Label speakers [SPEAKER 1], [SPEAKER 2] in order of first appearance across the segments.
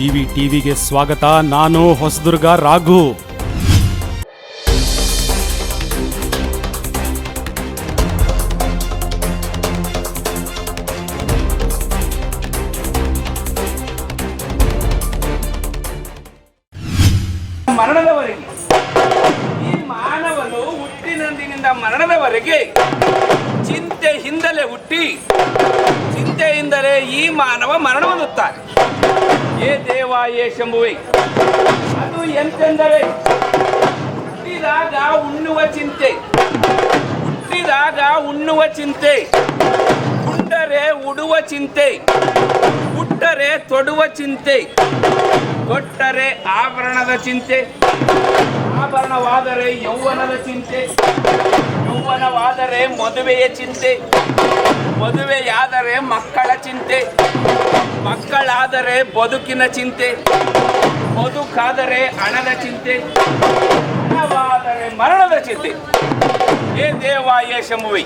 [SPEAKER 1] G V ಟಿವಿಗೆ ಸ್ವಾಗತ. ನಾನು ಹೊಸದುರ್ಗ ರಾಘು.
[SPEAKER 2] ಮರಣದವರೆಗೆ. ಈ ಮಾನವನು ಹುಟ್ಟಿನಂದಿನಿಂದ ಮರಣದವರೆಗೆ ಚಿಂತೆ ಹಿಂದಲೇ ಹುಟ್ಟಿ, ಚಿಂತೆಯಿಂದಲೇ ಈ ಮಾನವ ಮರಣ ಹೊಂದುತ್ತಾನೆ ಏ ದೇವ, ಏ ಶಂಭುವೆ. ಅದು ಎಂತೆಂದರೆ, ಹುಟ್ಟಿದಾಗ ಉಣ್ಣುವ ಚಿಂತೆ. ಹುಟ್ಟಿದಾಗ ಉಣ್ಣುವ ಚಿಂತೆ. ಹುಟ್ಟರೆ ಉಡುವ ಚಿಂತೆ. ಹುಟ್ಟರೆ ತೊಡುವ ಚಿಂತೆ. ಕೊಟ್ಟರೆ ಆಭರಣದ ಚಿಂತೆ. ಆಭರಣವಾದರೆ ಯೌವನದ ಚಿಂತೆ. ಯೌವನವಾದರೆ ಮದುವೆಯ ಚಿಂತೆ. ಮದುವೆಯಾದರೆ ಮಕ್ಕಳ ಚಿಂತೆ, ಮಕ್ಕಳಾದರೆ ಬದುಕಿನ ಚಿಂತೆ, ಬದುಕಾದರೆ ಹಣದ ಚಿಂತೆ, ಹಣವಾದರೆ ಮರಣದ ಚಿಂತೆ. ಏ ದೇವ, ಏ ಶಂಭುವಿ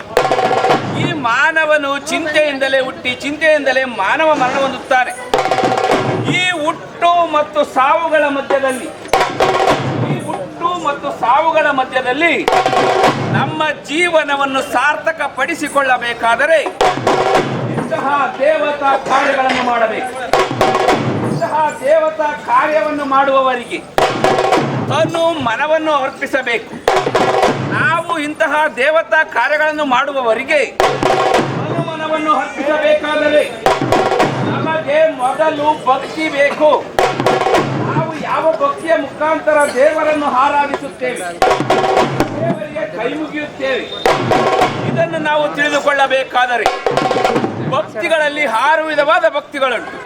[SPEAKER 2] ಈ ಮಾನವನು ಚಿಂತೆಯಿಂದಲೇ ಹುಟ್ಟಿ, ಚಿಂತೆಯಿಂದಲೇ ಮಾನವ ಮರಣ ಹೊಂದುತ್ತಾನೆ ಈ ಹುಟ್ಟು ಮತ್ತು ಸಾವುಗಳ ಮಧ್ಯದಲ್ಲಿ ಈ ಮತ್ತು ಸಾವುಗಳ ಮಧ್ಯದಲ್ಲಿ ನಮ್ಮ ಜೀವನವನ್ನು ಸಾರ್ಥಕ ಪಡಿಸಿಕೊಳ್ಳಬೇಕಾದರೆ ಇಂತಹ ದೇವತಾ ಕಾರ್ಯಗಳನ್ನು ಮಾಡಬೇಕು. ಇಂತಹ ದೇವತಾ ಕಾರ್ಯವನ್ನು ಮಾಡುವವರಿಗೆ ತನ್ನ ಮನವನ್ನು ಅರ್ಪಿಸಬೇಕು. ನಾವು ಇಂತಹ ದೇವತಾ ಕಾರ್ಯಗಳನ್ನು ಮಾಡುವವರಿಗೆ ತನು ಮನವನ್ನು ಅರ್ಪಿಸಬೇಕಾದರೆ ನಮಗೆ ಮೊದಲು ಭಕ್ತಿ ಬೇಕು ಯಾವ ಭಕ್ತಿಯ ಮುಖಾಂತರ ದೇವರನ್ನು ಆರಾಧಿಸುತ್ತೇವೆ? ದೇವರಿಗೆ ಕೈ ಮುಗಿಯುತ್ತೇವೆ. ಇದನ್ನು ನಾವು ತಿಳಿದುಕೊಳ್ಳಬೇಕಾದರೆ ಭಕ್ತಿಗಳಲ್ಲಿ ಆರು ವಿಧವಾದ ಭಕ್ತಿಗಳುಂಟು.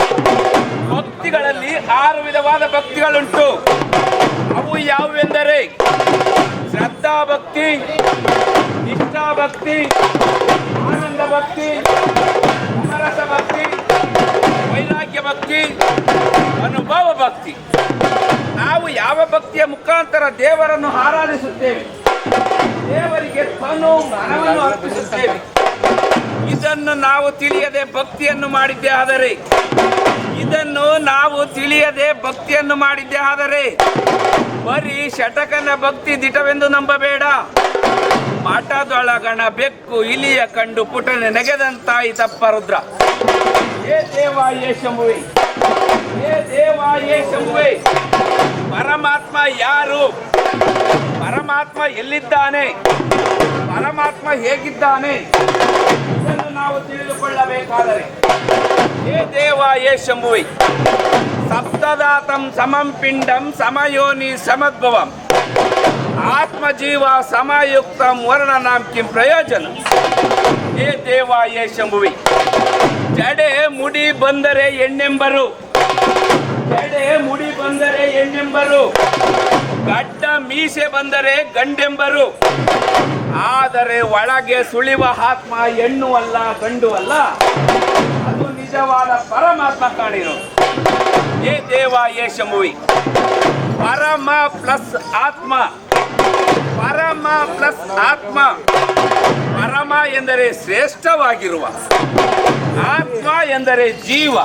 [SPEAKER 2] ಭಕ್ತಿಗಳಲ್ಲಿ ಆರು ವಿಧವಾದ ಭಕ್ತಿಗಳುಂಟು. ಅವು ಯಾವುವೆಂದರೆ ಶ್ರದ್ಧಾ ಭಕ್ತಿ ಇಷ್ಟಾ ಭಕ್ತಿ, ಆನಂದ ಭಕ್ತಿ ಸಮರಸ ಭಕ್ತಿ, ವೈರಾಗ್ಯ ಭಕ್ತಿ, ಅನುಭವ ಭಕ್ತಿಯ ಮುಖಾಂತರ ದೇವರನ್ನು ಆರಾಧಿಸುತ್ತೇವೆ. ದೇವರಿಗೆ ತನು ಮನವನ್ನು ಅರ್ಪಿಸುತ್ತೇವೆ. ಇದನ್ನು ನಾವು ತಿಳಿಯದೆ ಭಕ್ತಿಯನ್ನು ಮಾಡಿದ್ದೇ ಆದರೆ, ಇದನ್ನು ನಾವು ತಿಳಿಯದೆ ಭಕ್ತಿಯನ್ನು ಮಾಡಿದ್ದೇ ಆದರೆ, ಬರೀ ಶಟಕನ ಭಕ್ತಿ ದಿಟವೆಂದು ನಂಬಬೇಡ. ಮಠದೊಳಗಣ ಬೆಕ್ಕು ಇಲಿಯ ಕಂಡು ಪುಟನೆ ನೆಗೆದಂತಾಯಿ ತಪ್ಪ ರುದ್ರ ಏ ದೇವ, ಏ ಏ ದೇವ, ಏ ಪರಮಾತ್ಮ ಯಾರು? ಪರಮಾತ್ಮ ಎಲ್ಲಿದ್ದಾನೆ? ಪರಮಾತ್ಮ ಹೇಗಿದ್ದಾನೆ? ಇದನ್ನು ನಾವು ತಿಳಿದುಕೊಳ್ಳಬೇಕಾದರೆ ಏ ದೇವ ಏ ಶಂಭುವೈ, ಸಪ್ತದಾತಂ ಸಮಂ ಪಿಂಡಂ ಸಮಯೋನಿ ಸಮದ್ಭವಂ. ಆತ್ಮಜೀವ ಸಮಯುಕ್ತಂ ವರ್ಣನಾಂ ಕಿಂ ಪ್ರಯೋಜನ. ಏ ದೇವ ಏ ಶಂಭುವಿ, ಜಡೆ ಮುಡಿ ಬಂದರೆ ಎಣ್ಣೆಂಬರು. ಜಡೆ ಮುಡಿ ಬಂದರೆ ಹೆಣ್ಣೆಂಬರು ಗಡ್ಡ ಮೀಸೆ ಬಂದರೆ ಗಂಡೆಂಬರು. ಆದರೆ ಒಳಗೆ ಸುಳಿವ ಆತ್ಮ ಹೆಣ್ಣು ಅಲ್ಲ, ಗಂಡು ಅಲ್ಲ. ಅದು ನಿಜವಾದ ಪರಮಾತ್ಮ ಕಾಣಿರು ಏ ದೇವ, ಏ ಶಂಭುವಿ. ಪರಮ ಪ್ಲಸ್ ಆತ್ಮ. ಪರಮ ಪ್ಲಸ್ ಆತ್ಮ. ಪರಮ ಎಂದರೆ ಶ್ರೇಷ್ಠವಾಗಿರುವ. ಆತ್ಮ ಎಂದರೆ ಜೀವ.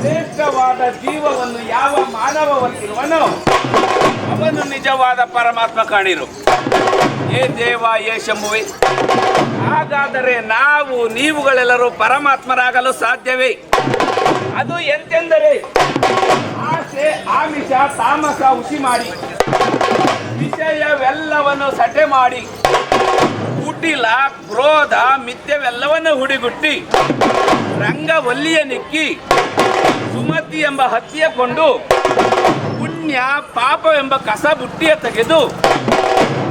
[SPEAKER 2] ಶ್ರೇಷ್ಠವಾದ ಜೀವವನ್ನು ಯಾವ ಮಾನವ ಹೊಂದಿರುವನೋ ಅವನು ನಿಜವಾದ ಪರಮಾತ್ಮ ಕಾಣಿರು. ಏ ದೇವ, ಏ ಶಂಭುವೆ, ಹಾಗಾದರೆ ನಾವು ನೀವುಗಳೆಲ್ಲರೂ ಪರಮಾತ್ಮರಾಗಲು ಸಾಧ್ಯವೇ? ಅದು ಎಂತೆಂದರೆ, ಆಸೆ, ಆಮಿಷ, ತಾಮಸ, ಹುಸಿ ಮಾಡಿ, ವಿಷಯವೆಲ್ಲವನ್ನು ಸಟೆ ಮಾಡಿ, ಕುಟಿಲ, ಕ್ರೋಧ, ಮಿಥ್ಯವೆಲ್ಲವನ್ನು ಹುಡಿಗುಟ್ಟಿ, ರಂಗವಲ್ಲಿಯ ನಿಕ್ಕಿ ಸುಮತಿ ಎಂಬ ಹತ್ತಿಯ ಕೊಂಡು ಪುಣ್ಯ ಪಾಪವೆಂಬ ಕಸ ಬುಟ್ಟಿಯ ತೆಗೆದು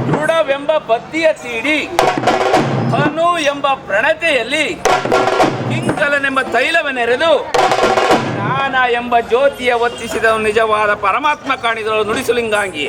[SPEAKER 2] ದೃಢವೆಂಬ ಬತ್ತಿಯ ಸೀಡಿ, ಹನು ಎಂಬ ಪ್ರಣತೆಯಲ್ಲಿ ಕಿಂಕಲನೆಂಬ ತೈಲವನ್ನೆರೆದು ಜ್ಞಾನ ಎಂಬ ಜ್ಯೋತಿಯ ಒತ್ತಿಸಿದ ನಿಜವಾದ ಪರಮಾತ್ಮ ಕಾಣಿದಳು ನುಡಿಸುಲಿಂಗಾಂಗಿ.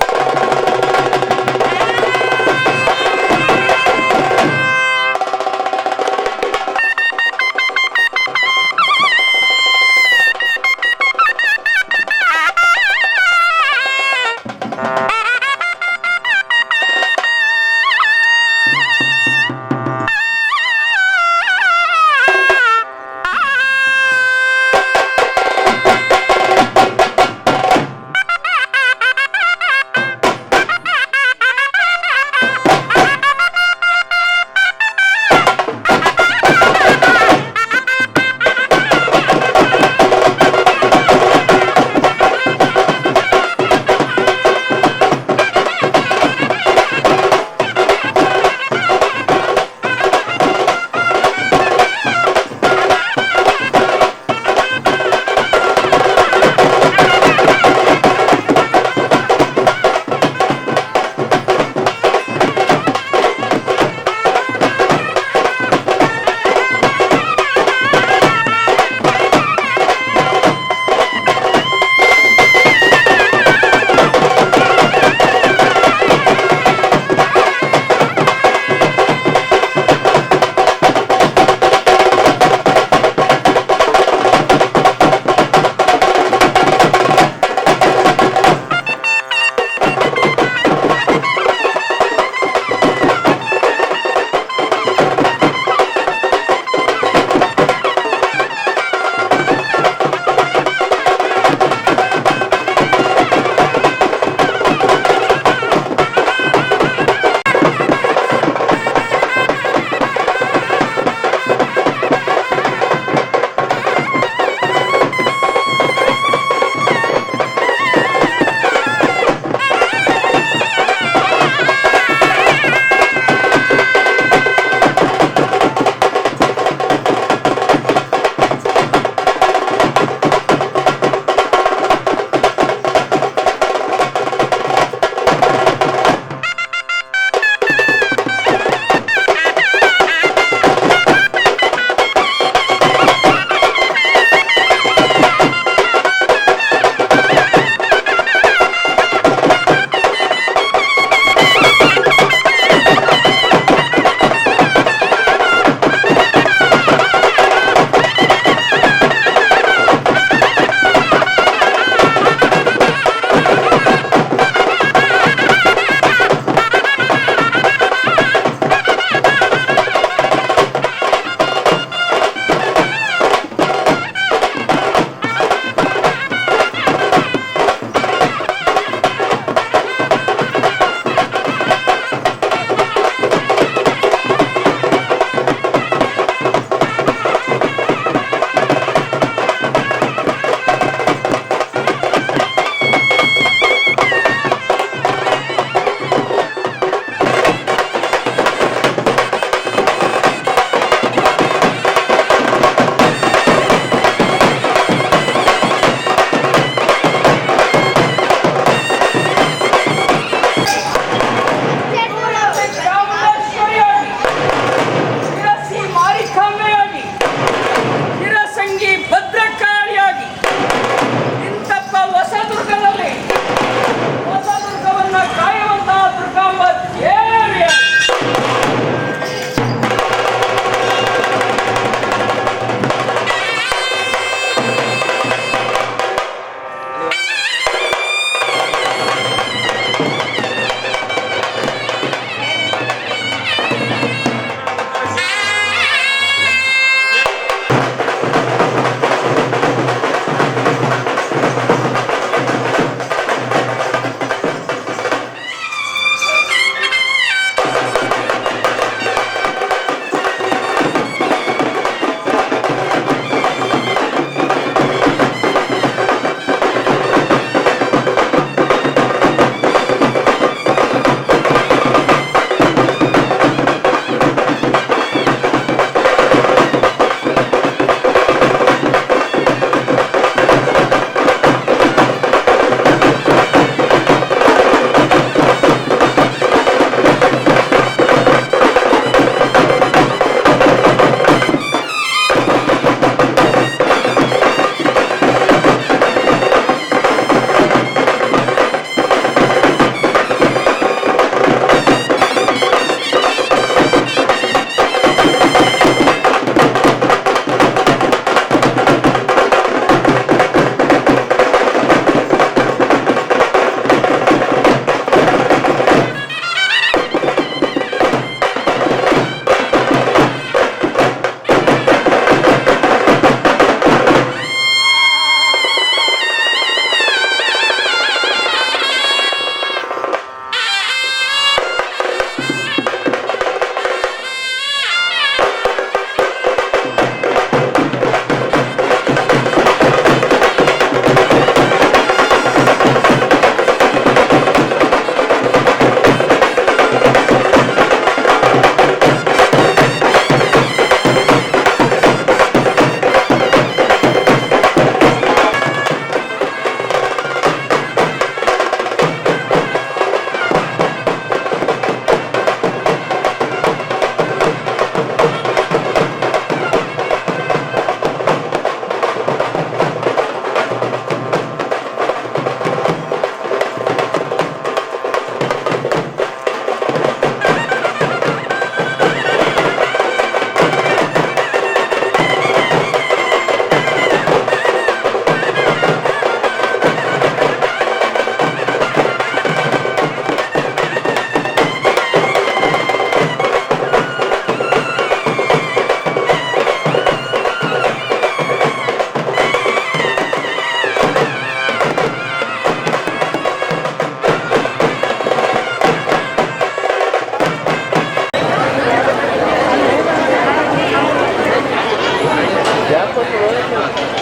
[SPEAKER 3] Thank you.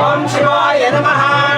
[SPEAKER 3] ఓం శివాయ నమః.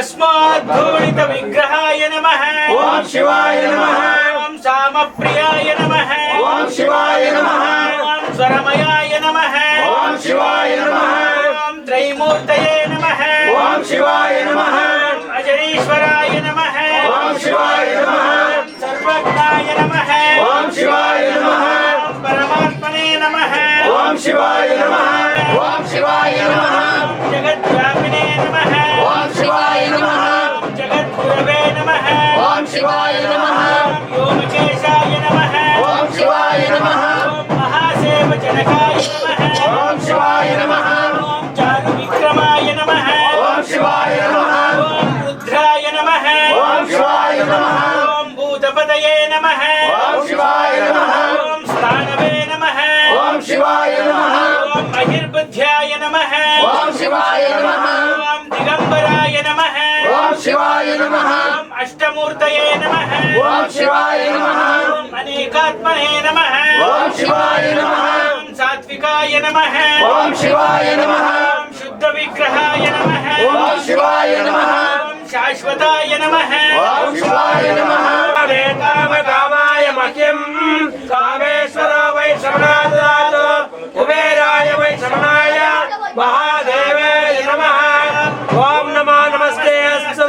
[SPEAKER 3] तस्माद्धूलित विग्रहाय नमः ओम शिवाय नमः ओम सामप्रियाय नमः ओम शिवाय नमः ओम स्वरमयाय नमः ओम शिवाय नमः ओम त्रैमूर्तये नमः ओम शिवाय नमः अजरीश्वराय नमः ओम शिवाय नमः सर्वज्ञाय नमः ओम शिवाय नमः ఓం శివాయ నమ. ఓం శివాయ నమ. జగద్వ్యాపినే నమ. ఓం శివాయ నమ. జగద్గురవే నమ. ఓం శివాయ నమ. యోమచేషాయ నమ. ఓం శివాయ నమ. మహాసేవ జనకాయ నమ. ఓం శివాయ నమ. ఓం దిగంబరాయ నమ. ఓం శివాయ నమ. ఓం అష్టమూర్తయే నమ. ఓం శివాయ నమ. ఓం అనేకాత్మనే నమ. ఓం శివాయ నమ. ఓం సాత్వికాయ నమ. ఓం శివాయ నమ. ఓం శుద్ధ విగ్రహాయ నమ. శివాయ నమ. शाश्वताय नमः। वेतामकामाय मह्यम् कामेश्वर वै श्रवणाददातु कुबेराय वै श्रवणाय महादेवे नमः। ॐ नमो नमस्ते। अस्तु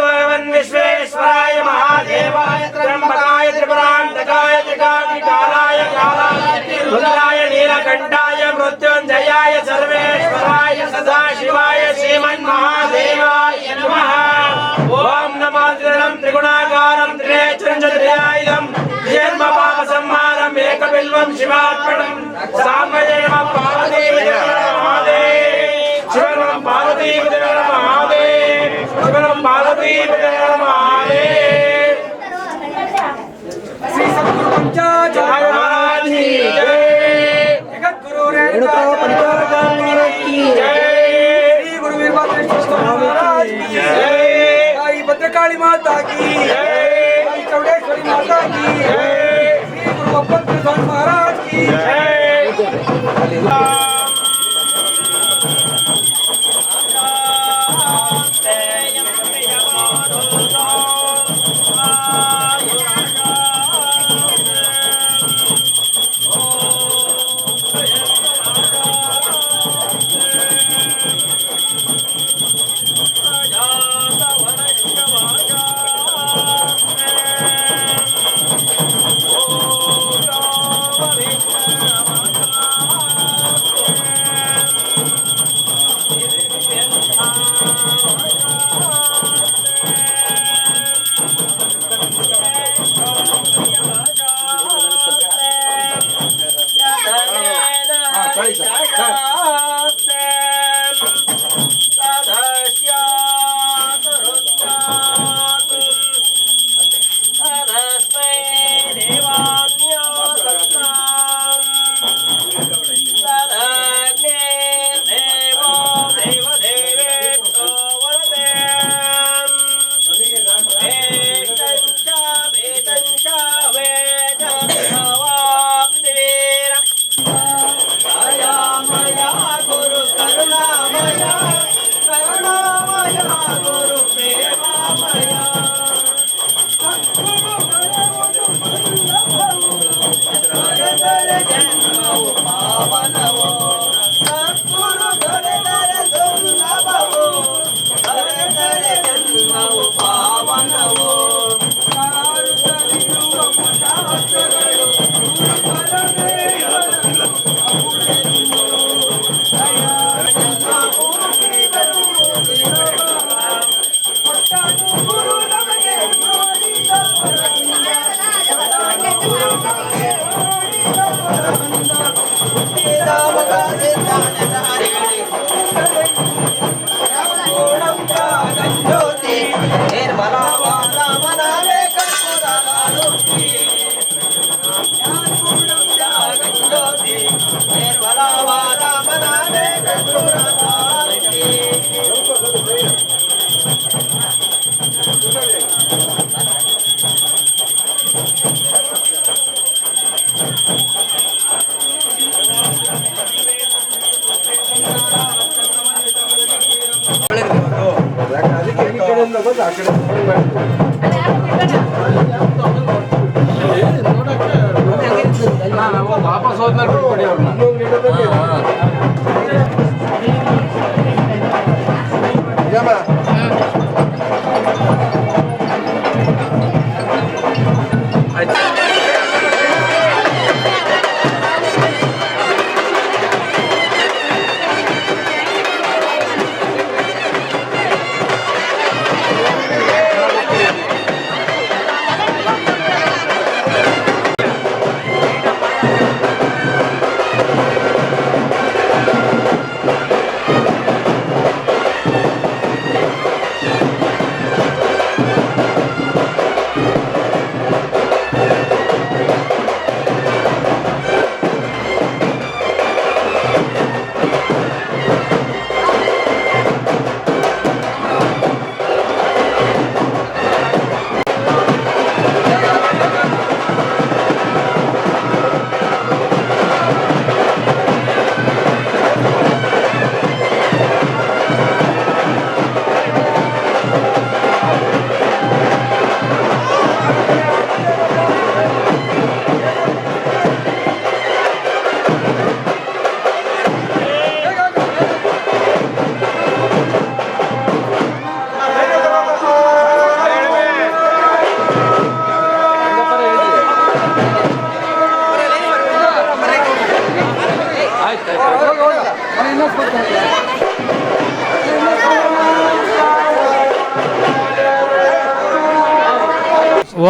[SPEAKER 3] विश्वेश्वराय महादेवाय। त्र्यम्बकाय त्रिपुरान्तकाय त्रिकाग्निकालाय कालाय नीलकण्ठाय मृत्युञ्जयाय सर्वेश्वराय सदाशिवाय श्रीमन्महादेवाय శివాత్మనం సామయేమ महाराज की जय। ದೇವ သာသာသာ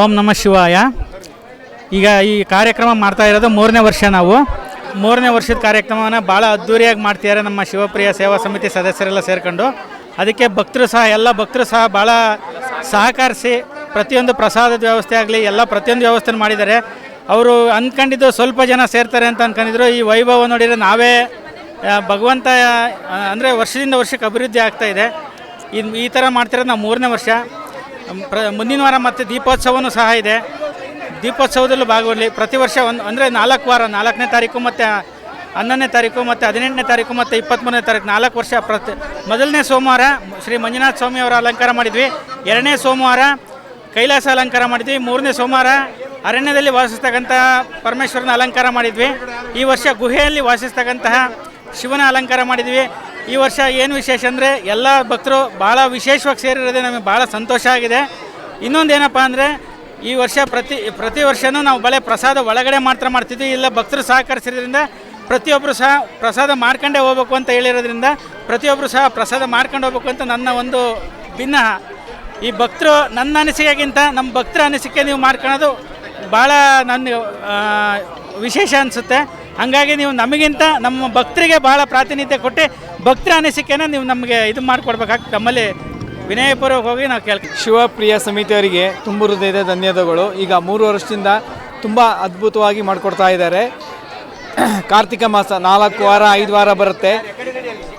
[SPEAKER 3] ಓಂ ನಮಃ ಶಿವಾಯ. ಈಗ ಈ ಕಾರ್ಯಕ್ರಮ ಮಾಡ್ತಾ ಇರೋದು ಮೂರನೇ ವರ್ಷ ನಾವು. ಮೂರನೇ ವರ್ಷದ ಕಾರ್ಯಕ್ರಮವನ್ನು ಭಾಳ ಅದ್ಧೂರಿಯಾಗಿ ಮಾಡ್ತಿದ್ದಾರೆ ನಮ್ಮ ಶಿವಪ್ರಿಯ ಸೇವಾ ಸಮಿತಿ ಸದಸ್ಯರೆಲ್ಲ ಸೇರ್ಕೊಂಡು. ಅದಕ್ಕೆ ಭಕ್ತರು ಸಹ, ಎಲ್ಲ ಭಕ್ತರು ಸಹ ಭಾಳ ಸಹಕರಿಸಿ ಪ್ರತಿಯೊಂದು ಪ್ರಸಾದದ ವ್ಯವಸ್ಥೆ ಆಗಲಿ, ಎಲ್ಲ ಪ್ರತಿಯೊಂದು ವ್ಯವಸ್ಥೆ ಮಾಡಿದ್ದಾರೆ. ಅವರು ಅಂದ್ಕೊಂಡಿದ್ದು ಸ್ವಲ್ಪ ಜನ ಸೇರ್ತಾರೆ ಅಂತ ಅಂದ್ಕೊಂಡಿದ್ರು. ಈ ವೈಭವ ನೋಡಿದರೆ ನಾವೇ ಭಗವಂತ ಅಂದರೆ ವರ್ಷದಿಂದ ವರ್ಷಕ್ಕೆ ಅಭಿವೃದ್ಧಿ ಆಗ್ತಾ ಇದೆ. ಈ ಥರ ಮಾಡ್ತಿರೋದು ನಾವು ಮೂರನೇ ವರ್ಷ. ಪ್ರ ಮುಂದಿನ ವಾರ ಮತ್ತು ದೀಪೋತ್ಸವವೂ ಸಹ ಇದೆ. ದೀಪೋತ್ಸವದಲ್ಲೂ ಭಾಗವಹಿಸಲಿ ಪ್ರತಿ ವರ್ಷ ಒಂದು, ಅಂದರೆ ನಾಲ್ಕು ವಾರ, ನಾಲ್ಕನೇ ತಾರೀಕು ಮತ್ತು ಹನ್ನೊಂದನೇ ತಾರೀಕು ಮತ್ತು ಹದಿನೆಂಟನೇ ತಾರೀಕು ಮತ್ತು ಇಪ್ಪತ್ತ್ಮೂರನೇ ತಾರೀಕು, ನಾಲ್ಕು ವರ್ಷ ಪ್ರತಿ, ಮೊದಲನೇ ಸೋಮವಾರ ಶ್ರೀ ಮಂಜುನಾಥ ಸ್ವಾಮಿ ಅವರ ಅಲಂಕಾರ ಮಾಡಿದ್ವಿ. ಎರಡನೇ ಸೋಮವಾರ ಕೈಲಾಸ ಅಲಂಕಾರ ಮಾಡಿದ್ವಿ. ಮೂರನೇ ಸೋಮವಾರ ಅರಣ್ಯದಲ್ಲಿ ವಾಸಿಸ್ತಕ್ಕಂಥ ಪರಮೇಶ್ವರನ ಅಲಂಕಾರ ಮಾಡಿದ್ವಿ. ಈ ವರ್ಷ ಗುಹೆಯಲ್ಲಿ ವಾಸಿಸ್ತಕ್ಕಂತಹ ಶಿವನ ಅಲಂಕಾರ ಮಾಡಿದ್ವಿ. ಈ ವರ್ಷ ಏನು ವಿಶೇಷ ಅಂದರೆ ಎಲ್ಲ ಭಕ್ತರು ಭಾಳ ವಿಶೇಷವಾಗಿ ಸೇರಿರೋದೇ ನಮಗೆ ಭಾಳ ಸಂತೋಷ ಆಗಿದೆ. ಇನ್ನೊಂದು ಏನಪ್ಪ ಅಂದರೆ ಈ ವರ್ಷ ಪ್ರತಿ ಪ್ರತಿ ವರ್ಷವೂ ನಾವು ಬಳೆ ಪ್ರಸಾದ ಒಳಗಡೆ ಮಾತ್ರ ಮಾಡ್ತಿದ್ವಿ, ಇಲ್ಲ ಭಕ್ತರು ಸಹಕರಿಸಿದ್ರಿಂದ ಪ್ರತಿಯೊಬ್ಬರು ಸಹ ಪ್ರಸಾದ ಮಾಡ್ಕೊಂಡೇ ಹೋಗ್ಬೇಕು ಅಂತ ಹೇಳಿರೋದ್ರಿಂದ ಪ್ರತಿಯೊಬ್ಬರು ಸಹ ಪ್ರಸಾದ ಮಾಡ್ಕೊಂಡು ಹೋಗ್ಬೇಕು ಅಂತ ನನ್ನ ಒಂದು ಭಿನ್ನ ಈ ಭಕ್ತರು ನನ್ನ ಅನಿಸಿಕೆಗಿಂತ ನಮ್ಮ ಭಕ್ತರ ಅನಿಸಿಕೆ ನೀವು ಮಾಡ್ಕೊಳ್ಳೋದು ಭಾಳ ನನ್ನ ವಿಶೇಷ ಅನಿಸುತ್ತೆ. ಹಾಗಾಗಿ ನೀವು ನಮಗಿಂತ ನಮ್ಮ ಭಕ್ತರಿಗೆ ಭಾಳ ಪ್ರಾತಿನಿಧ್ಯ ಕೊಟ್ಟು ಭಕ್ತರ ಅನಿಸಿಕೆನ ನೀವು ನಮಗೆ ಇದು ಮಾಡಿಕೊಡ್ಬೇಕಾಗ್ತದೆ ನಮ್ಮಲ್ಲಿ ವಿನಯಪೂರ್ವಕವಾಗಿ ನಾವು ಕೇಳ್ತೀವಿ
[SPEAKER 4] ಶಿವಪ್ರಿಯ ಸಮಿತಿಯವರಿಗೆ ತುಂಬ ಹೃದಯದ ಧನ್ಯವಾದಗಳು. ಈಗ ಮೂರು ವರ್ಷದಿಂದ ತುಂಬ ಅದ್ಭುತವಾಗಿ ಮಾಡಿಕೊಡ್ತಾ ಇದ್ದಾರೆ. ಕಾರ್ತಿಕ ಮಾಸ ನಾಲ್ಕು ವಾರ, ಐದು ವಾರ ಬರುತ್ತೆ.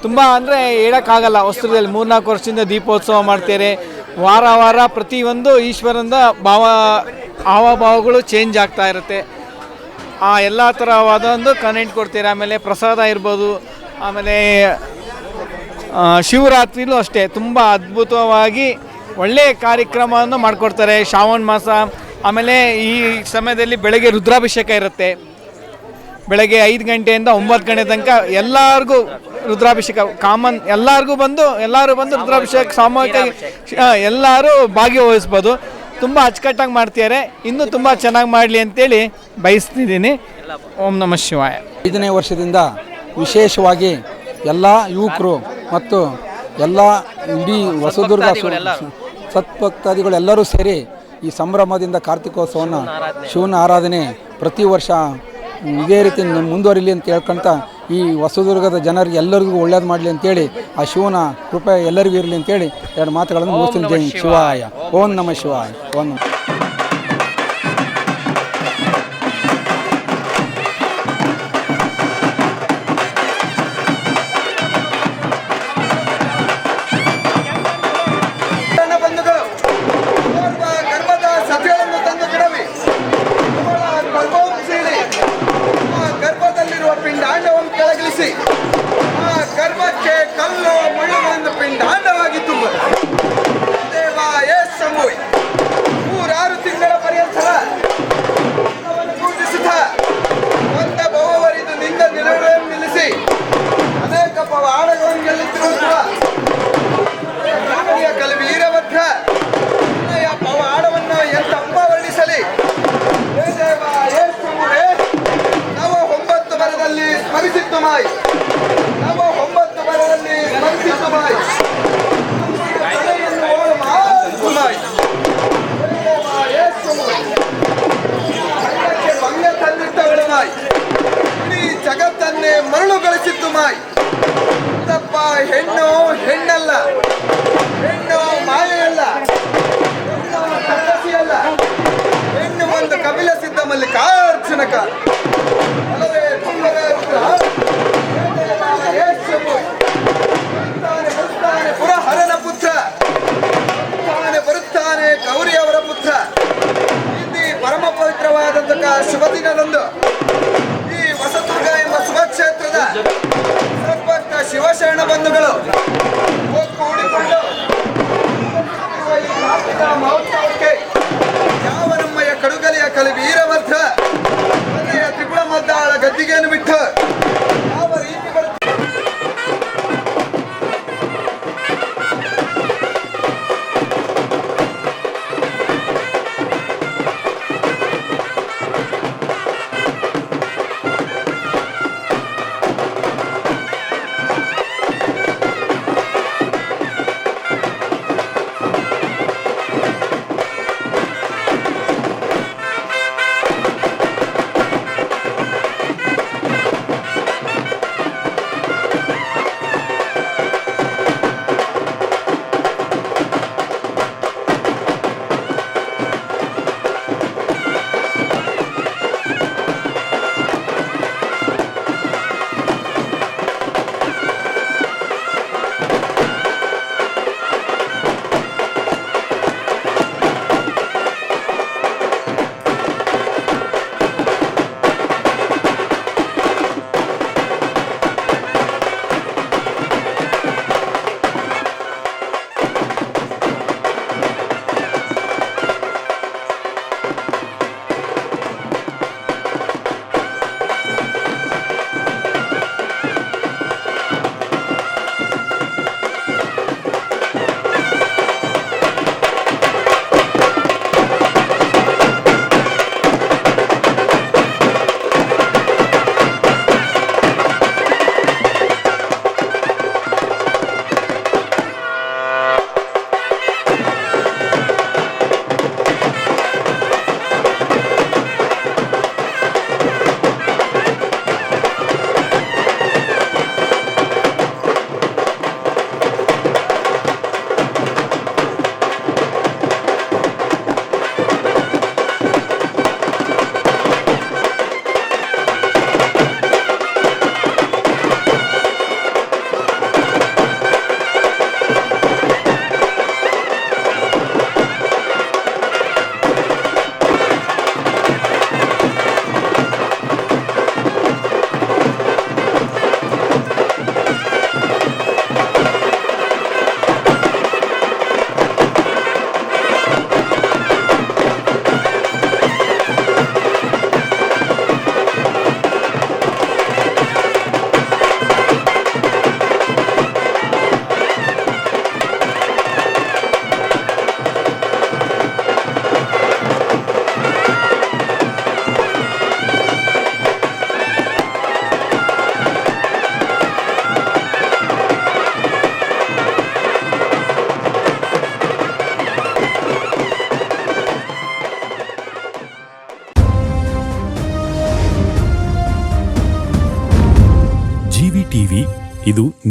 [SPEAKER 4] ತುಂಬ ಅಂದರೆ ಹೇಳೋಕ್ಕಾಗಲ್ಲ ವಸ್ತ್ರದಲ್ಲಿ ಮೂರ್ನಾಲ್ಕು ವರ್ಷದಿಂದ ದೀಪೋತ್ಸವ ಮಾಡ್ತಾರೆ ವಾರ ವಾರ ಪ್ರತಿಯೊಂದು ಈಶ್ವರಂದ ಭಾವ, ಹಾವಭಾವಗಳು ಚೇಂಜ್ ಆಗ್ತಾ ಇರುತ್ತೆ. ಆ ಎಲ್ಲ ಥರವಾದ ಒಂದು ಕನೆಂಟ್ ಕೊಡ್ತೀರಿ? ಆಮೇಲೆ ಪ್ರಸಾದ ಇರ್ಬೋದು ಆಮೇಲೆ ಶಿವರಾತ್ರಿಲೂ ಅಷ್ಟೇ, ತುಂಬ ಅದ್ಭುತವಾಗಿ ಒಳ್ಳೆಯ ಕಾರ್ಯಕ್ರಮವನ್ನು ಮಾಡಿಕೊಡ್ತಾರೆ ಶ್ರಾವಣ ಮಾಸ. ಆಮೇಲೆ ಈ ಸಮಯದಲ್ಲಿ ಬೆಳಗ್ಗೆ ರುದ್ರಾಭಿಷೇಕ ಇರುತ್ತೆ. ಬೆಳಗ್ಗೆ ಐದು ಗಂಟೆಯಿಂದ ಒಂಬತ್ತು ಗಂಟೆ ತನಕ ಎಲ್ಲರಿಗೂ ರುದ್ರಾಭಿಷೇಕ, ಕಾಮನ್ ಎಲ್ಲರಿಗೂ ಬಂದು, ಎಲ್ಲರೂ ಬಂದು ರುದ್ರಾಭಿಷೇಕ ಸಾಮೂಹಿಕ ಎಲ್ಲರೂ ಭಾಗವಹಿಸ್ಬೋದು. ತುಂಬ ಅಚ್ಚುಕಟ್ಟಾಗಿ ಮಾಡ್ತಿದ್ದಾರೆ. ಇನ್ನೂ ತುಂಬ ಚೆನ್ನಾಗಿ ಮಾಡಲಿ ಅಂತೇಳಿ ಬಯಸ್ತಿದ್ದೀನಿ. ಓಂ ನಮಃ ಶಿವಾಯ.
[SPEAKER 5] ಐದನೇ ವರ್ಷದಿಂದ ವಿಶೇಷವಾಗಿ ಎಲ್ಲ ಯುವಕರು ಮತ್ತು ಎಲ್ಲ ಇಡೀ ಹೊಸದುರ್ಗ ಸತ್ಭಕ್ತಾದಿಗಳೆಲ್ಲರೂ. ಸೇರಿ ಈ ಸಂಭ್ರಮದಿಂದ ಕಾರ್ತಿಕೋತ್ಸವನ ಶಿವನ ಆರಾಧನೆ ಪ್ರತಿ ವರ್ಷ ಇದೇ ರೀತಿ ಮುಂದುವರಿಲಿ ಅಂತ ಹೇಳ್ಕೊಂತ ಈ ಹೊಸದುರ್ಗದ ಜನರಿಗೆ ಎಲ್ಲರಿಗೂ ಒಳ್ಳೇದು ಮಾಡಲಿ ಅಂತೇಳಿ ಆ ಶಿವನ ಕೃಪೆ ಎಲ್ಲರಿಗೂ ಇರಲಿ ಅಂತೇಳಿ ಎರಡು ಮಾತುಗಳನ್ನು ಮುಗಿಸ್ತೀನಿ. ಶಿವಾಯ. ಓಂ ನಮಃ ಶಿವಾಯ. ಓಂ ನಮ.
[SPEAKER 1] пока.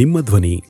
[SPEAKER 1] ನಿಮ್ಮ ಧ್ವನಿ.